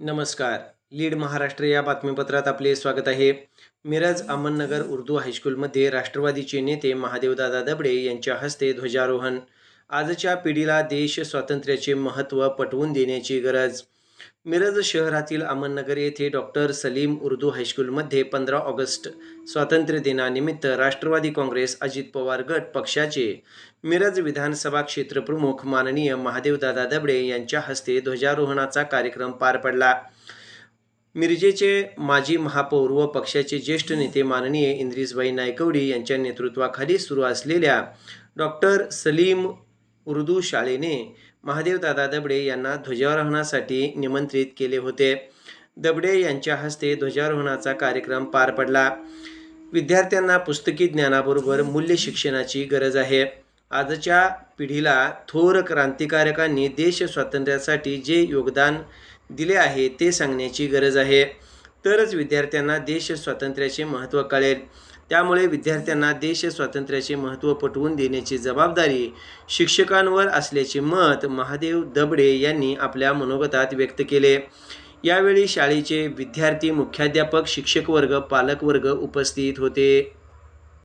नमस्कार. लीड महाराष्ट्र या बातमीपत्रात आपले स्वागत आहे. मिरज अहमदनगर उर्दू हायस्कूलमध्ये राष्ट्रवादीचे नेते महादेवदादा दबडे यांच्या हस्ते ध्वजारोहण. आजच्या पिढीला देश स्वातंत्र्याचे महत्त्व पटवून देण्याची गरज. मिरज शहरातील अमननगर येथे डॉक्टर सलीम उर्दू हायस्कूलमध्ये पंधरा ऑगस्ट स्वातंत्र्य दिनानिमित्त राष्ट्रवादी काँग्रेस अजित पवार गट पक्षाचे मिरज विधानसभा क्षेत्रप्रमुख माननीय महादेवदादा दबडे यांच्या हस्ते ध्वजारोहणाचा कार्यक्रम पार पडला. मिरजेचे माजी महापौर व पक्षाचे ज्येष्ठ नेते माननीय इंद्रिसबाई नायकवडी यांच्या नेतृत्वाखाली सुरू असलेल्या डॉक्टर सलीम उर्दू शाळेने महादेवदादा दबडे यांना ध्वजारोहणासाठी निमंत्रित केले होते. दबडे यांच्या हस्ते ध्वजारोहणाचा कार्यक्रम पार पडला. विद्यार्थ्यांना पुस्तकी ज्ञानाबरोबर मूल्य शिक्षणाची गरज आहे. आजच्या पिढीला थोर क्रांतिकारकांनी देश स्वातंत्र्यासाठी जे योगदान दिले आहे ते सांगण्याची गरज आहे. तरच विद्यार्थ्यांना देश स्वातंत्र्याचे महत्त्व कळेल. त्यामुळे विद्यार्थ्यांना देश स्वातंत्र्याचे महत्त्व पटवून देण्याची जबाबदारी शिक्षकांवर असल्याचे मत महादेव दबडे यांनी आपल्या मनोगतात व्यक्त केले. यावेळी शाळेचे विद्यार्थी मुख्याध्यापक शिक्षक वर्ग पालकवर्ग उपस्थित होते.